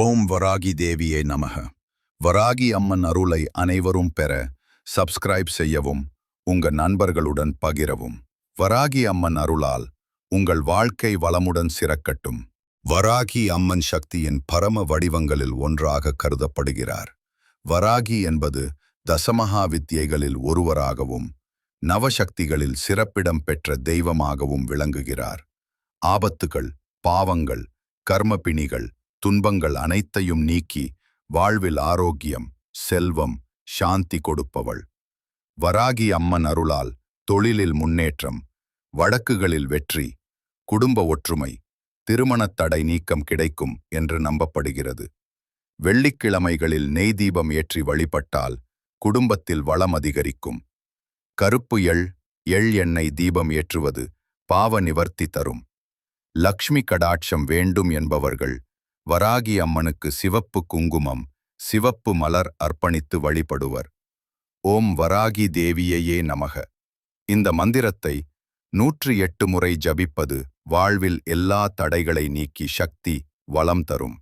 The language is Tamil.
ஓம் வராகி தேவியே நமக. வராகி அம்மன் அருளை அனைவரும் பெற சப்ஸ்கிரைப் செய்யவும் உங்க நண்பர்களுடன் பகிரவும். வராகி அம்மன் அருளால் உங்கள் வாழ்க்கை வளமுடன் சிறக்கட்டும். வராகி அம்மன் சக்தியின் பரம வடிவங்களில் ஒன்றாக கருதப்படுகிறார். வராகி என்பது தசமகா வித்தியைகளில் ஒருவராகவும் நவசக்திகளில் சிறப்பிடம் பெற்ற தெய்வமாகவும் விளங்குகிறார். ஆபத்துகள் பாவங்கள் கர்மபிணிகள் துன்பங்கள் அனைத்தையும் நீக்கி வாழ்வில் ஆரோக்கியம் செல்வம் சாந்தி கொடுப்பவள். வராகி அம்மன் அருளால் தொழிலில் முன்னேற்றம் வழக்குகளில் வெற்றி குடும்ப ஒற்றுமை திருமணத் தடை நீக்கம் கிடைக்கும் என்று நம்பப்படுகிறது. வெள்ளிக்கிழமைகளில் நெய் தீபம் ஏற்றி வழிபட்டால் குடும்பத்தில் வளம் அதிகரிக்கும். கருப்பு எள் எள் எண்ணெய் தீபம் ஏற்றுவது பாவ நிவர்த்தி தரும். லக்ஷ்மி கடாட்சம் வேண்டும் என்பவர்கள் வராகி அம்மனுக்கு சிவப்பு குங்குமம் சிவப்பு மலர் அர்ப்பணித்து வழிபடுவர். ஓம் வராகி தேவியையே நமக. இந்த மந்திரத்தை நூற்றி எட்டு முறை ஜபிப்பது வாழ்வில் எல்லா தடைகளை நீக்கி சக்தி வளம் தரும்.